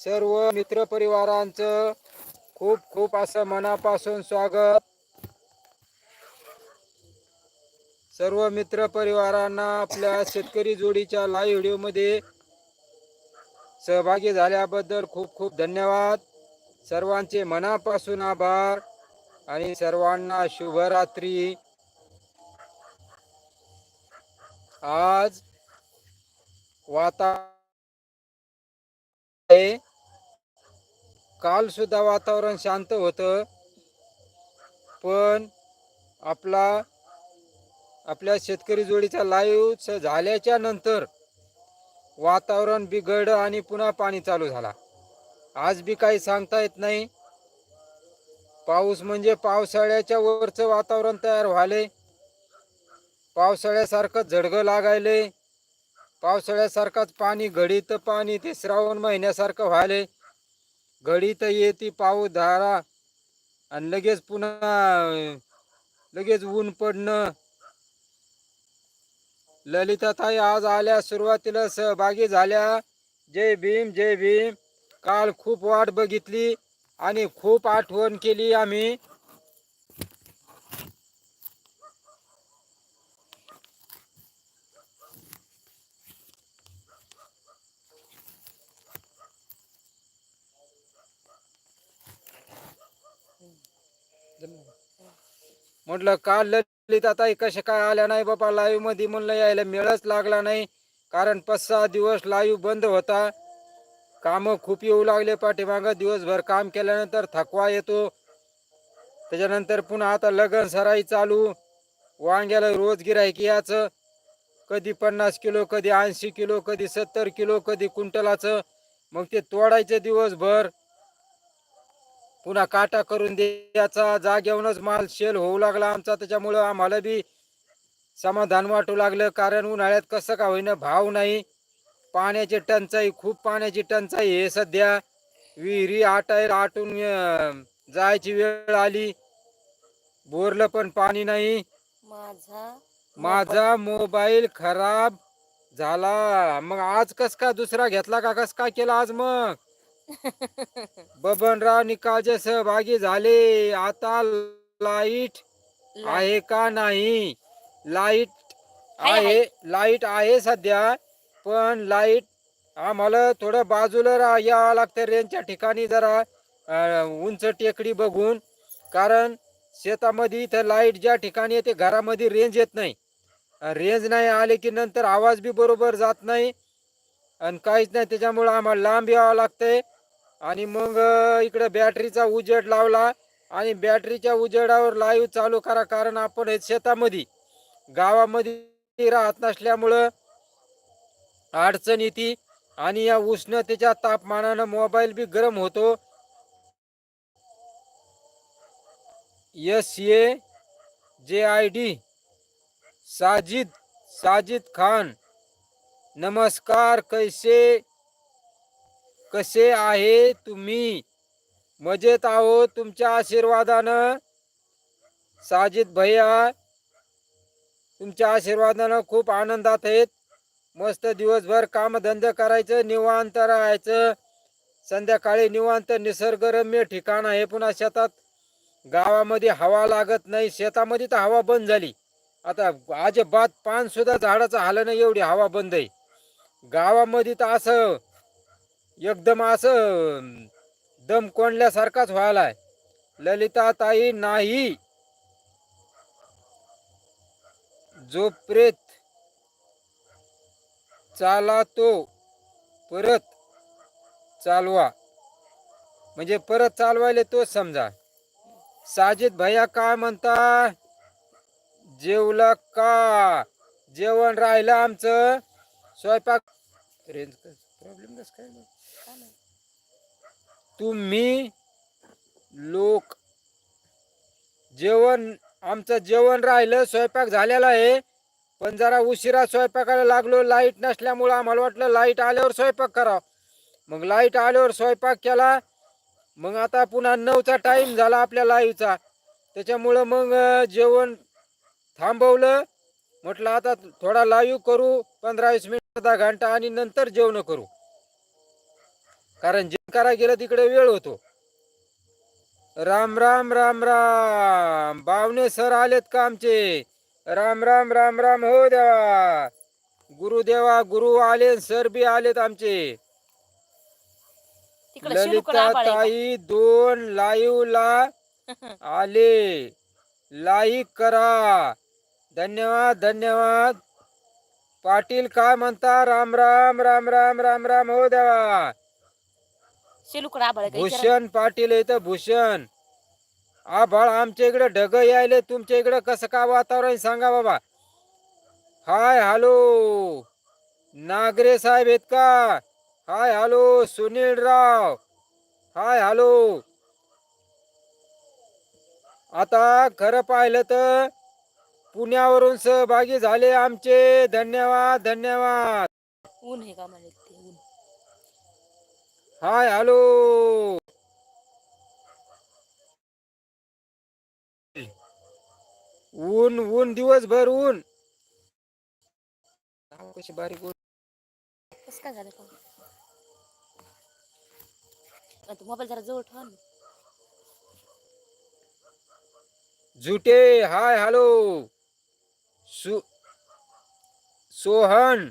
सर्व मित्रपरिवारांचं खूप खूप असं मनापासून स्वागत. सर्व मित्र परिवारांना आपल्या शेतकरी जोडीच्या लाईव्ह व्हिडिओमध्ये सहभागी झाल्याबद्दल खूप खूप धन्यवाद. सर्वांचे मनापासून आभार आणि सर्वांना शुभरात्री. आज वाता काल सुद्धा वातावरण शांत होतं पण आपला आपल्या शेतकरी जोडीचा लाईव्ह झाल्याच्यानंतर वातावरण बिघडलं आणि पुन्हा पाणी चालू झाला. आज बी काही सांगता येत नाही. पाऊस म्हणजे पावसाळ्याच्या वरचं वातावरण तयार व्हायले. पावसाळ्यासारखं झडगं लागायले. पावसाळ्यासारखंच पाणी घडीत पाणी ते श्रावण महिन्यासारखं व्हायले. घडीत येते पाऊस धारा आणि लगेच पुन्हा लगेच ऊन पडणं. ललिताताई आज आल्या सुरुवातीला सहभागी झाल्या. जय भीम जय भीम. काल खूप वाट बघितली आणि खूप आठवण केली आम्ही. म्हटलं काल आता कशा काय आल्या नाही बाबा? लाईव्हमध्ये म्हणलं यायला मेळच लागला नाही. कारण पाच सहा दिवस लाईव्ह बंद होता. कामं खूप येऊ लागले पाठीमागं. दिवसभर काम केल्यानंतर थकवा येतो. त्याच्यानंतर पुन्हा आता लगन सराई चालू. वांग्याला रोज गिरायकी याचं कधी पन्नास किलो कधी ऐंशी किलो कधी सत्तर किलो कधी क्विंटलाचं मग ते तोडायचे दिवसभर. पुन्हा काटा करून द्यायचा. जागेवरच माल शेल होऊ लागला आमचा. त्याच्यामुळं आम्हाला बी समाधान वाटू लागलं. कारण उन्हाळ्यात कसं का होईना भाव नाही. पाण्याची टंचाई खूप पाण्याची टंचाई आहे सध्या. विहिरी आटायला आटून जायची वेळ आली. बोरलं पण पाणी नाही. माझा माझा मोबाईल खराब झाला. मग आज कस का दुसरा घेतला का? कस काय केला आज मग? बबनराव निकालचे सहभागी झाले. आता लाइट आहे का नाही? लाइट आहे, लाइट आहे सध्या पण लाइट आम्हाला थोडं बाजूला यावं लागतं रेंजच्या ठिकाणी जरा उंच टेकडी बघून. कारण शेतामध्ये इथं लाइट ज्या ठिकाणी येते घरामध्ये रेंज येत नाही. रेंज नाही आले की नंतर आवाज बी बरोबर जात नाही. आणि काहीच नाही त्याच्यामुळं आम्हाला लांब यावं लागतंय. आणि मग इकडे बॅटरीचा उजेड लावला आणि बॅटरीच्या उजेडावर लाईव्ह चालू करा कारण आपण हे शेतामध्ये गावामध्ये राहत नसल्यामुळं अडचण येते आणि या उष्णतेच्या तापमानानं मोबाईल बी गरम होतो. S A J I D Sajid Sajid Khan नमस्कार कैसे कसे आहे तुम्ही? मजेत आहो तुमच्या आशीर्वादानं? साजिद भैया तुमच्या आशीर्वादानं खूप आनंदात आहेत. मस्त दिवसभर कामधंदे करायचं निवांत राहायचं. संध्याकाळी निवांत निसर्गरम्य ठिकाण आहे पुन्हा शेतात. गावामध्ये हवा लागत नाही शेतामध्ये तर हवा बंद झाली. आता अजिबात पान सुद्धा झाडाचं हालं नाही एवढी हवा बंद आहे. गावामध्ये तर असं एकदम असं दम कोंडल्यासारखाच व्हायलाय. ललिता ताई नाही. जो प्रेत चाला तो परत चालवा. म्हणजे परत चालवायला तोच समजा. साजिद भैया काय म्हणता? जेवला का? जेवण राहिलं आमचं. स्वयंपाक रेंज प्रॉब्लेम कस काय तुम्ही लोक जेवण आमचं जेवण राहिलं स्वयंपाक झालेला आहे. पण जरा उशिरा स्वयंपाकाला लागलो लाइट नसल्यामुळं आम्हाला वाटलं लाइट आल्यावर स्वयंपाक करा. मग लाइट आल्यावर स्वयंपाक केला. मग आता पुन्हा नऊचा टाइम झाला आपल्या लाईव्हचा त्याच्यामुळं मग जेवण थांबवलं. म्हटलं आता थोडा लाईव्ह करू पंधरा वीस मिनिट अर्धा घंटा आणि नंतर जेवण करू. कारण जे करा गेलं तिकडे वेळ होतो राम राम राम राम बावणे सर आलेत का आमचे राम राम राम राम हो देवा गुरुदेवा गुरु आले सर बी आलेत आमचे ललिता ताई दोन लाईव्ह ला? आले लाईक करा धन्यवाद धन्यवाद पाटील काय म्हणता राम राम राम राम राम राम हो देवा आहे का? विचारा. भूषण पाटील इथं भूषण. आभाळ आमच्या इकडे ढग यायले तुमच्या इकडे कसं का वातावरण सांगा बाबा. Hi hello. नागरे साहेब आहेत का? Hi hello. Sunil Rao hi hello. आता खरं पाहिलं तर पुण्यावरून सहभागी झाले आमचे. धन्यवाद धन्यवाद. ऊन आहे का म्हणे ते ऊन हाय हॅलो. ऊन ऊन दिवसभर ऊन. कशी बारीक ऊन. कसं काय झालं का? अ, तू मोबाईल जरा जवळ ठेवा ना. झुटे हाय हॅलो. सु सोहन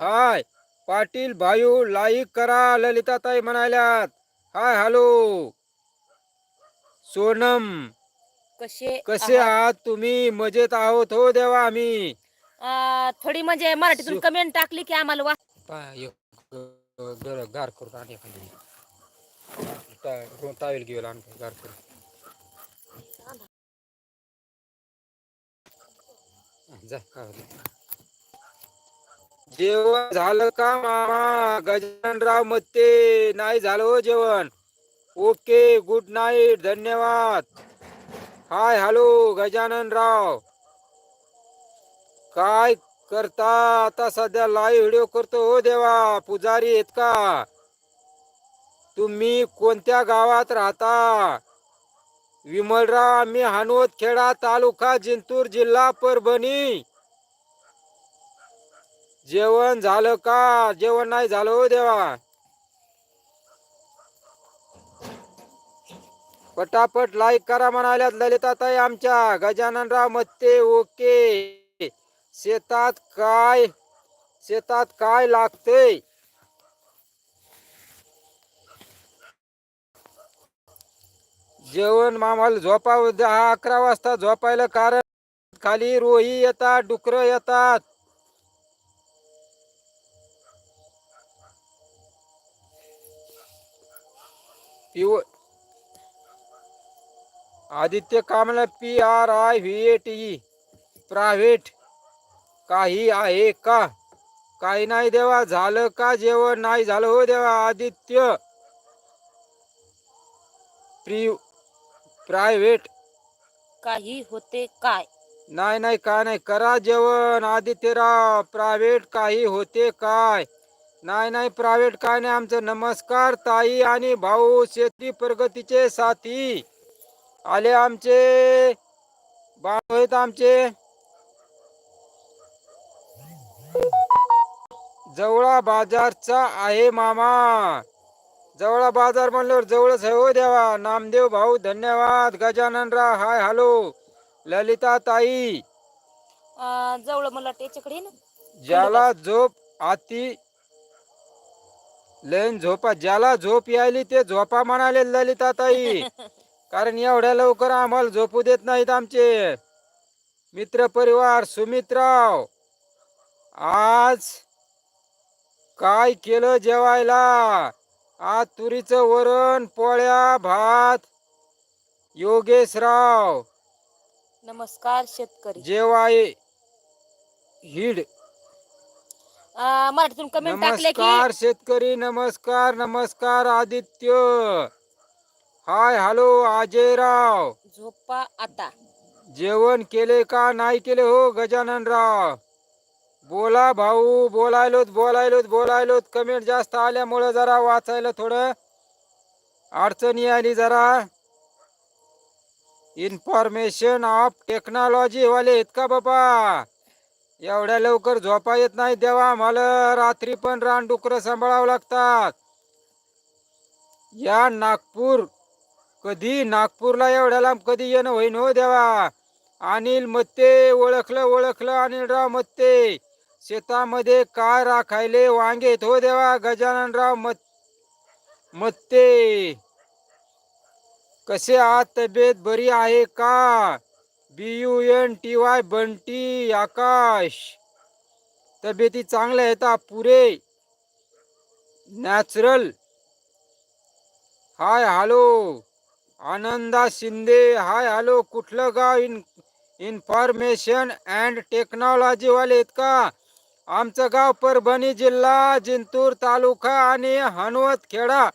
हाय. पाटील भाऊ लाईक करा ललिताताई म्हणाल्यात. Hi hello. सोनम कसे कसे आहात? तुम्ही? मजेत आहोत हो देवा आम्ही. थोडी म्हणजे मराठीतून कमेंट टाकली की आम्हाला वा गर करून आण एखादी टा- टावेल घेऊन आण गार करून जा. जेवण झालं का मामा? गजाननराव मत्ते नाही झालं हो जेवण. ओके गुड नाईट धन्यवाद. हाय हॅलो गजाननराव काय करता? आता सध्या लाईव्ह व्हिडिओ करतो हो देवा. पुजारी आहेत का? तुम्ही कोणत्या गावात राहता? विमलराव आम्ही हानवत खेडा तालुका जिंतूर जिल्हा परभणी. जेवण झालं का? जेवण नाही झालं हो देवा. पटापट लाईक करा म्हणाल्यात ललिताताई आमच्या. गजाननराव मत्ते ओके. शेतात काय? शेतात काय लागते? जेवण मामाला झोपा दहा अकरा वाजता झोपायला कारण खाली रोही येतात डुकर येतात. पिव आदित्य कामला P R I V A T private. काही आहे का? काही नाही देवा. झालं का जेवण? नाही झालं हो देवा. आदित्य. प्री प्रायव्हेट. काही होते काय? नाही नाही काय नाही. करा जेवण आदित्यराव. प्रायव्हेट काही होते काय? नाही नाही प्रायव्हेट काय नाही आमचं. नमस्कार ताई आणि भाऊ शेती प्रगतीचे साथी. आले आमचे. बाळ आहेत आमचे. जवळा बाजारचा आहे मामा. जवळा बाजार म्हणल्यावर जवळच आहे हो देवा. नामदेव भाऊ धन्यवाद. गजाननराव हाय हॅलो. ललिता ताई. जवळ मला त्याच्याकडे ज्याला झोप आती लेन झोपा ज्याला झोप यायली ते झोपा म्हणाले ललिता ताई कारण एवढ्या लवकर आम्हाला झोपू देत नाहीत आमचे. मित्र परिवार सुमित्राव. आज काय केलं जेवायला? आज तुरीचं वरण पोळ्या भात. योगेशराव. नमस्कार शेतकरी. जेवाय हिड. अ, मराठीतून कमेंट टाकले की नमस्कार शेतकरी नमस्कार नमस्कार आदित्य. हाय हॅलो अजयराव झोपा आता. जेवण केले का? नाही केले हो गजाननराव. बोला भाऊ बोलायलोत बोलायलोत बोलायलोत. कमेंट जास्त आल्यामुळं जरा वाचायला थोडं अडचणी आली जरा. इन्फॉर्मेशन ऑफ टेक्नॉलॉजी वाले आहेत का बाबा? एवढ्या लवकर झोपा येत नाही देवा मला रात्री पण रानडुकरं सांभाळावं लागतात. या नागपूर कधी नागपूरला एवढ्या लांब कधी येणं होईन हो देवा. अनिल मत्ते ओळखलं ओळखलं अनिलराव मत्ते. शेतामध्ये काय राखायले वांगेत हो देवा गजाननराव मत मत्ते. कसे आत तब्येत बरी आहे का? B U N T Y Bunty Akash. तब्येती चांगल्या आहेत पुरे. Natural. Hi hello. Ananda Shinde hi hello. कुठलं गाव? इन इन्फॉर्मेशन अँड टेक्नॉलॉजीवाले आहेत का? आमचं गाव परभणी जिल्हा जिंतूर तालुका आणि हनुवतखेडा.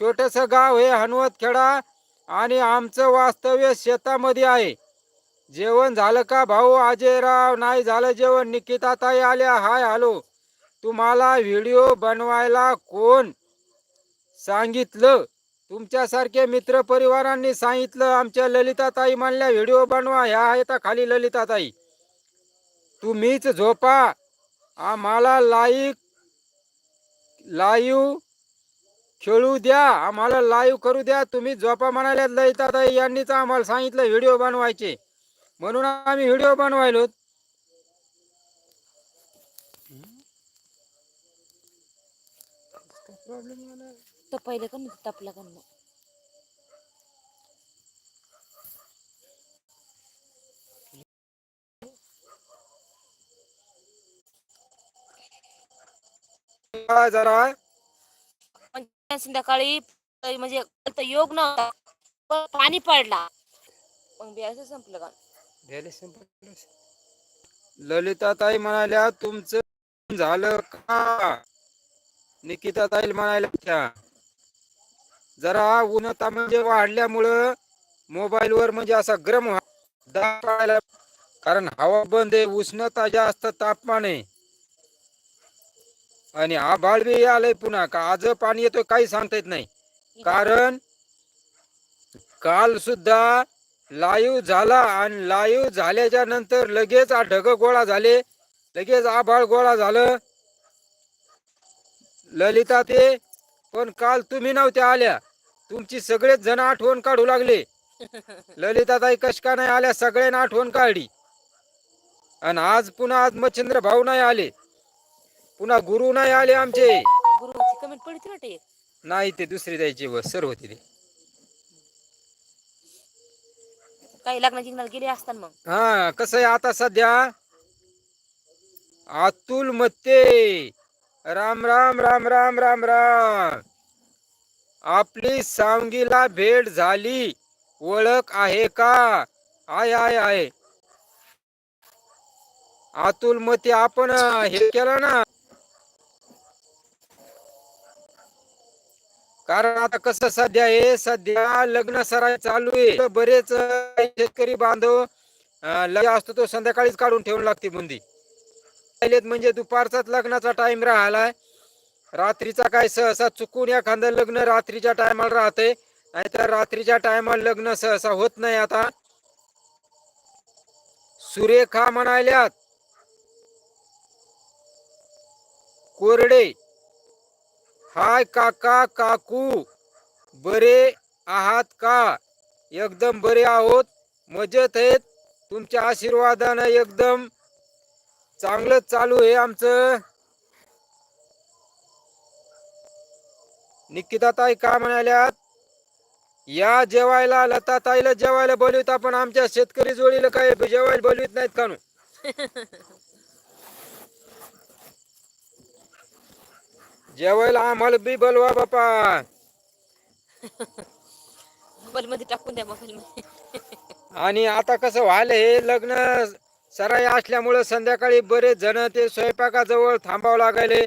छोटंसं गाव हे हनुवतखेडा आणि आमचं वास्तव्य शेतामध्ये आहे. जेवण झालं का भाऊ? अजयराव नाही झालं जेवण. निकिता ताई आल्या. हाय आलो तुम्हाला व्हिडिओ बनवायला कोण सांगितलं? तुमच्यासारखे मित्र परिवारांनी सांगितलं. आमच्या ललिताताई म्हणल्या व्हिडिओ बनवा. ह्या आहेत खाली ललिताताई. तुम्हीच झोपा. आम्हाला लाईक लाईव्ह खेळू द्या. आम्हाला लाईव्ह करू द्या. तुम्ही झोपा म्हणाल्यात. ललिताताई यांनीच आम्हाला सांगितलं व्हिडिओ बनवायचे. म्हणून आम्ही व्हिडिओ बनवायलो. तो पहिले का नाही तापला का जरा? म्हणजे संध्याकाळी म्हणजे योग नव्हता पण पाणी पडला. मग बियाचं संपलं का? ललिताताई म्हणाल्या तुमचं झालं का? निकिताताई म्हणाल्या त्या जरा उन्हता म्हणजे वाढल्यामुळं मोबाईलवर म्हणजे असा गरम दाब कारण हवा बंद आहे उष्णता जास्त तापमान आहे. आणि आभाळ बी आलंय पुन्हा. का आज पाणी येतोय काही सांगता येत नाही. कारण काल सुद्धा लाईव्ह झाला आणि लाईव्ह झाल्याच्यानंतर लगेच आ ढग गोळा झाले. लगेच आभाळ गोळा झालं. ललिता ते पण काल तुम्ही नव्हत्या आल्या. तुमची सगळेच जण आठवण काढू लागले. ललिता ताई कश का नाही आल्या? सगळ्यांना आठवण काढली. आणि आज पुन्हा आज मच्छिंद्र भाऊ नाही आले. पुन्हा गुरु नाही आले आमचे. नाही ते दुसरी द्यायची व सर होती ते काही लग्न जिंकणार गेले असतात मग. हा कसं आहे आता सध्या? अतुल मत्ते राम राम राम राम राम राम. आपली सावंगीला भेट झाली. ओळख आहे का? आय आय आहे. अतुल मते आपण हे केलं ना? कारण आता कसं सध्या आहे सध्या लग्न सराय चालू आहे. बरेच शेतकरी बांधव लग्न असतो तो संध्याकाळीच काढून ठेवून लागते बुंदी पहिलेत म्हणजे दुपारचाच लग्नाचा टाइम राहिलाय. रात्रीचा काय सहसा चुकून एखादं लग्न रात्रीच्या टायमाला राहते नाहीतर रात्रीच्या टायमाला लग्न सहसा होत नाही आता. सुरेखा म्हणाल्यात कोरडे हाय काका काकू. बरे आहात का? एकदम बरे आहोत. मजेत आहेत. तुमच्या आशीर्वादानं एकदम चांगलं चालू आहे आमचं. निकिताताई का म्हणाल्यात? या जेवायला लताताईला जेवायला बोलवीत आपण. आमच्या शेतकरी जोडीला काय जेवायला बोलवीत नाहीत का जेवायला आम्हाला बी बोलवा बापा. मोबाईल मध्ये टाकून द्या मोबाईल मध्ये आणि आता कसं व्हायलं हे लग्न सराई असल्यामुळं संध्याकाळी बरेच जण ते स्वयंपाकाजवळ थांबावं लागायले.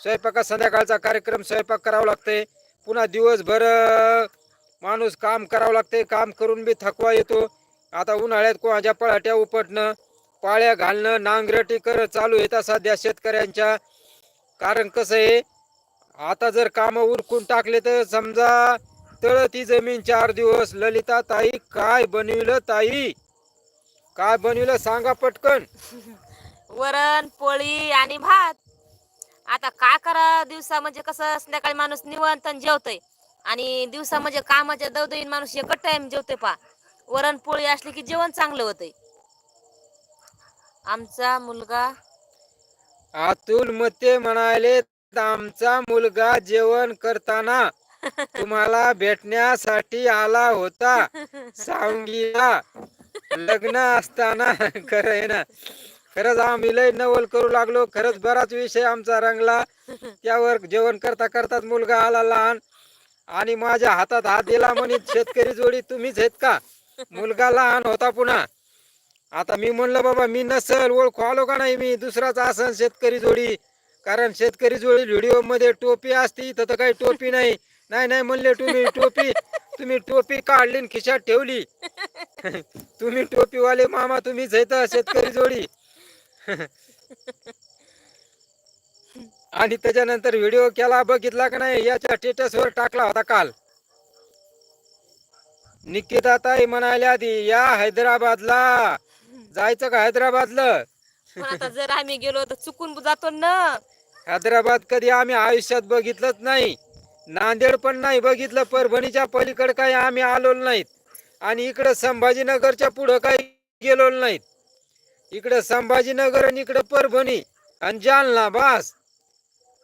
स्वयंपाका संध्याकाळचा कार्यक्रम स्वयंपाक करावा लागते पुन्हा दिवसभर अं, माणूस काम करावं लागते काम करून बी थकवा येतो. आता उन्हाळ्यात कोणाच्या पळाट्या उपटणं पाळ्या घालणं नांगरटी कर चालू येतात सध्या शेतकऱ्यांच्या कारण कसं आहे आता जर काम उरकून टाकले तर समजा तळ ती जमीन चार दिवस ललिता ताई काय बनविलं ताई? काय बनविलं सांगा पटकन. वरण पोळी आणि भात. आता काय करा दिवसा म्हणजे कसं संध्याकाळी माणूस निवंत जेवतोय जेवतय. आणि दिवसा म्हणजे कामाच्या दवदवीन माणूस एकच टाइम जेवतोय पा वरण पोळी असली की जेवण चांगलं होतंय. आमचा मुलगा अतुल मते म्हणाले आमचा मुलगा जेवण करताना तुम्हाला भेटण्यासाठी आला होता. सांगीला लग्न असताना. खरं आहे ना. खरंच आम्ही लय नवल करू लागलो. खरंच बराच विषय आमचा रंगला. त्यावर जेवण करता करताच मुलगा आला लहान. आणि माझ्या हातात हात दिला म्हणे शेतकरी जोडी तुम्हीच आहेत का? मुलगा लहान होता पुन्हा. आता मी म्हणलं बाबा मी नसल ओळखू आलो का नाही मी? दुसराच असन शेतकरी जोडी. कारण शेतकरी जोडी व्हिडिओमध्ये टोपी असती इथं तर काही टोपी नाही. नाही नाही म्हणले तुम्ही टोपी तुम्ही टोपी काढली खिशात ठेवली. तुम्ही टोपीवाले मामा तुम्हीच आहेत शेतकरी जोडी. आणि त्याच्यानंतर व्हिडिओ केला बघितला का नाही? याच्या status वर टाकला होता काल. निकिता ताई म्हणाल्या आधी या हैदराबादला जायचं का हैदराबादला? पण आता जर आम्ही गेलो तर चुकून जातो ना. हैदराबाद कधी आम्ही आयुष्यात बघितलंच नाही. नांदेड पण नाही बघितलं परभणीच्या पलीकडे काही आम्ही आलो नाहीत. आणि इकडं संभाजीनगरच्या पुढं काही गेलो नाहीत. इकडं संभाजीनगर आणि इकडं परभणी आणि जालना बास.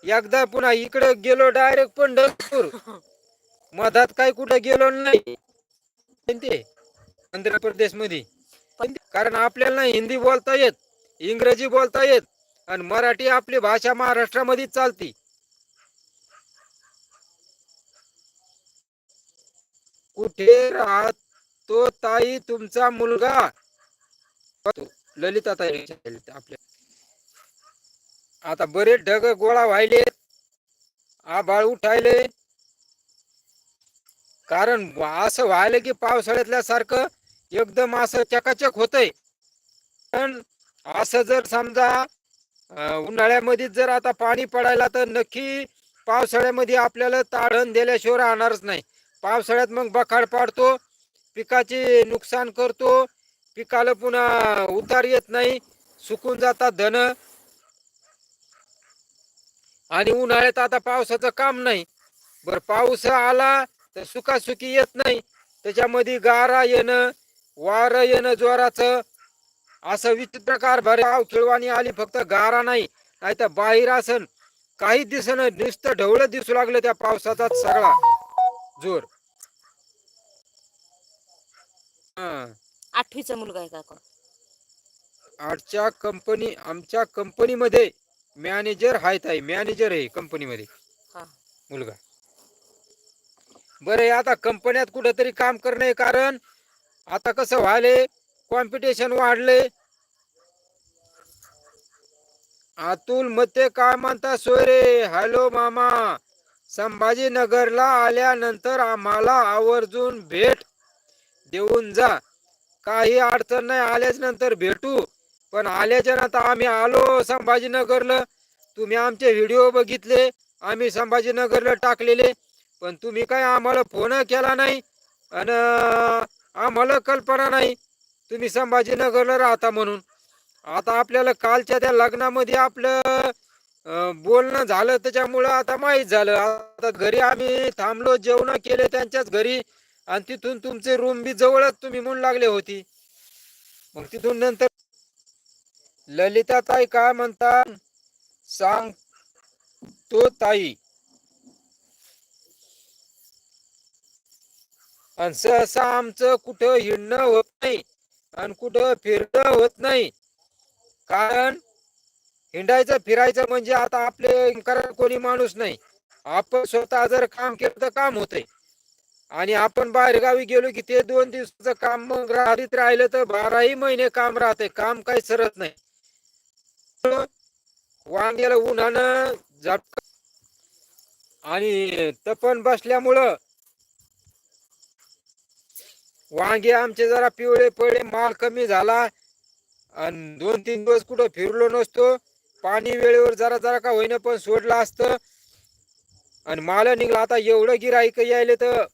एकदा पुन्हा इकडं गेलो डायरेक्ट पंढरपूर. मधात काही कुठं गेलो नाही. ते आंध्र प्रदेशमध्ये कारण आपल्याला हिंदी बोलता येत इंग्रजी बोलता येत आणि मराठी आपली भाषा महाराष्ट्रामध्ये चालती. कुठे राहतो ताई तुमचा मुलगा? ललिता ताई आपल्या. आता बरेच ढग गोळा व्हायले आभाळ उठायले. कारण असं व्हायलं की पावसाळ्यातल्या सारखं एकदम असं चकाचक होतंय. पण असं जर समजा उन्हाळ्यामध्ये जर आता पाणी पडायला तर नक्की पावसाळ्यामध्ये आपल्याला ताडण दिल्याशिवाय राहणारच नाही. पावसाळ्यात मग बखाड पाडतो पिकाचे नुकसान करतो पिकाला पुन्हा उतार येत नाही सुकून जातात धन. आणि उन्हाळ्यात आता पावसाचं काम नाही. बर पाऊस आला तर सुखासुखी येत नाही. त्याच्यामध्ये गारा येणं वारं येणं जोराचं. असं विचित्र कारभार गाव खेळवानी आली फक्त गारा नाही नाही तर बाहेर असन. काही दिसन नुसतं ढवळं दिसू लागलं त्या पावसाचा सगळा. जोर. आठवीचा मुलगा आहे का आठच्या कंपनी आमच्या कंपनीमध्ये मॅनेजर आहेत आहे मॅनेजर आहे कंपनीमध्ये. हा. मुलगा. बरं आता कंपन्यात कुठंतरी काम करणे कारण आता कसं व्हायले? कॉम्पिटिशन वाढले. अतुल मते काय म्हणता सोयरे? हॅलो मामा. संभाजीनगरला आल्यानंतर आम्हाला आवर्जून भेट देऊन जा. काही अडचण नाही आल्याच नंतर भेटू. पण आल्याच्यानंतर आम्ही आलो संभाजीनगरला. तुम्ही आमचे व्हिडिओ बघितले आम्ही संभाजीनगरला टाकलेले. पण तुम्ही काय आम्हाला फोन केला नाही? आणि आम्हाला कल्पना नाही. तुम्ही संभाजीनगरला राहता म्हणून. आता आपल्याला कालच्या त्या लग्नामध्ये आपलं बोलणं झालं त्याच्यामुळं आता माहीत झालं. आता घरी आम्ही थांबलो जेवण केले त्यांच्याच घरी. आणि तिथून तुमचे रूम बी जवळच तुम्ही म्हणून लागले होती. मग तिथून नंतर ललिता ताई काय म्हणतात सांग तो ताई. आणि सहसा आमचं कुठं हिंडणं होत नाही आणि कुठं फिरणं होत नाही. कारण हिंडायचं फिरायचं म्हणजे आता आपले कारण कोणी माणूस नाही. आपण स्वतः जर काम केलं तर काम होतंय. आणि आपण बाहेरगावी गेलो की ते दोन दिवसाचं काम मग राहत राहिलं तर बाराही महिने काम राहते काम काही सरत नाही. वांग्याला उन्हानं झटक आणि तपन बसल्यामुळं वांगे आमचे जरा पिवळे पडले माल कमी झाला. आणि दोन तीन दिवस कुठं फिरलो नसतो. पाणी वेळेवर जरा जरा का होईना पण सोडलं असतं. आणि माल निघला. आता एवढं गिराईक यायले तर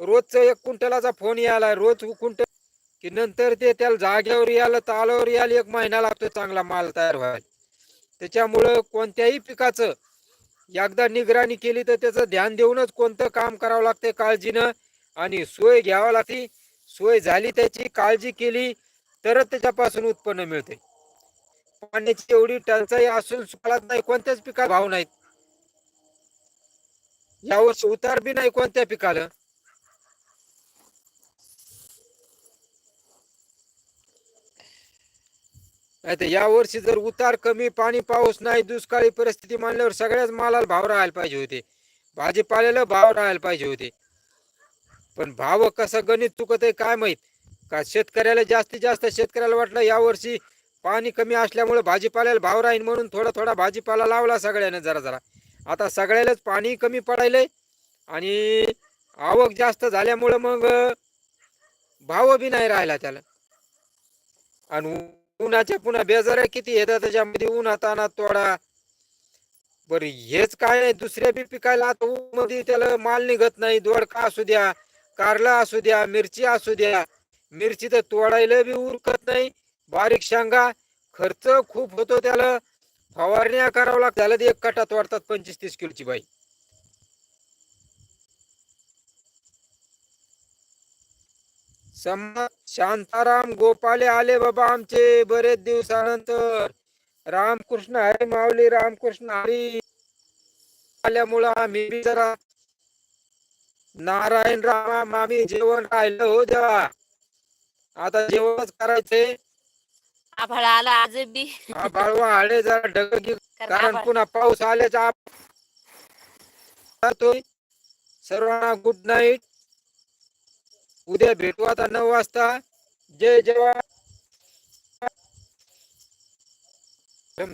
रोजचं एक क्विंटलाचा फोन यायला. रोज कुंटल की नंतर ते त्याला जाग्यावर यायला तालावर यायला एक महिना लागतो चांगला माल तयार व्हायला. त्याच्यामुळं कोणत्याही पिकाचं एकदा निगराणी केली तर त्याचं ध्यान देऊनच कोणतं काम करावं लागते काळजीनं. आणि सोय घ्यावा लागते. सोय झाली त्याची काळजी केली तरच त्याच्यापासून उत्पन्न मिळते. पाण्याची एवढी टंचाई असून सुकाळात नाही कोणत्याच पिकाला भाव नाहीत. यावर्षी उतार बी नाही कोणत्या पिकाला. या वर्षी जर उतार कमी पाणी पाऊस नाही दुष्काळी परिस्थिती मानल्यावर सगळ्याच मालाला भाव राहायला पाहिजे होते. भाजीपाल्याला भाव राहायला पाहिजे होते. पण भाव कसं गणित चुकत आहे काय माहीत? का शेतकऱ्याला जास्तीत जास्त शेतकऱ्याला वाटलं या वर्षी पाणी कमी असल्यामुळे भाजीपाल्याला भाव राहील म्हणून थोडा थोडा भाजीपाला लावला सगळ्याने जरा जरा. आता सगळ्यालाच पाणी कमी पडायलंय आणि आवक जास्त झाल्यामुळं मग भाव बी नाही राहिला त्याला. आणि उन्हाच्या पुन्हा बेजाऱ्या किती येतात त्याच्यामध्ये ऊन आणा तोडा. बरं हेच काय नाही दुसऱ्या बी पिकायला आता ऊन मध्ये त्याला माल निघत नाही दोडका असू द्या. कारला असू द्या मिरची असू द्या मिरची तर तोडायला बी उरकत नाही. बारीक शांगा खर्च खूप होतो त्याला. फवारण्या करावं लागतात त्याला एक कटा तोडतात पंचवीस तीस किलोची बाई. शांताराम गोपाले आले बाबा आमचे बरेच दिवसानंतर. रामकृष्ण हरी माऊली रामकृष्ण हरी. आल्यामुळं आम्ही जरा नारायण राम आम्ही जेवण राहिलं हो देवा आता जेवणच करायचे आभाळ आला आज बी. बाळवा आले जरा ढग कारण पुन्हा पाऊस आल्याचा सर्वांना गुड नाईट उद्या भेटू आता नऊ वाजता. जय जवान.